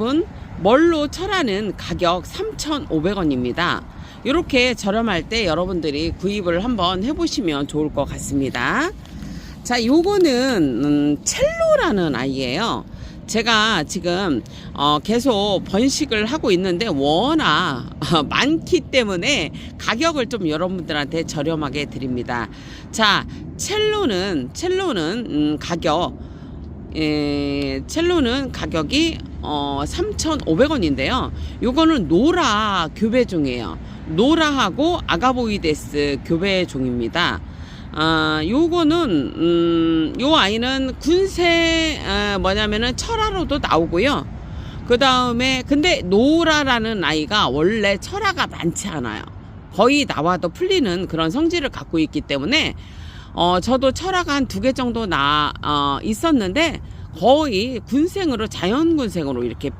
여러분 멀로 철하는 가격 3,500원입니다. 이렇게 저렴할 때 여러분들이 구입을 한번 해보시면 좋을 것 같습니다. 자, 요거는 음, 첼로라는 아이예요. 제가 지금 어, 계속 번식을 하고 있는데 워낙 많기 때문에 가격을 좀 여러분들한테 저렴하게 드립니다. 자, 첼로는 첼로는 음, 가격 예, 첼로는 가격이 어, 3,500원인데요. 요거는 노라 교배종이에요. 노라하고 아가보이데스 교배종입니다. 아, 요거는 음, 요 아이는 군세 아, 뭐냐면은 철화로도 나오고요. 그 다음에 근데 노라라는 아이가 원래 철화가 많지 않아요. 거의 나와도 풀리는 그런 성질을 갖고 있기 때문에 어, 저도 철화가 한두 개 정도 나 어, 있었는데 거의 군생으로 자연 군생으로 이렇게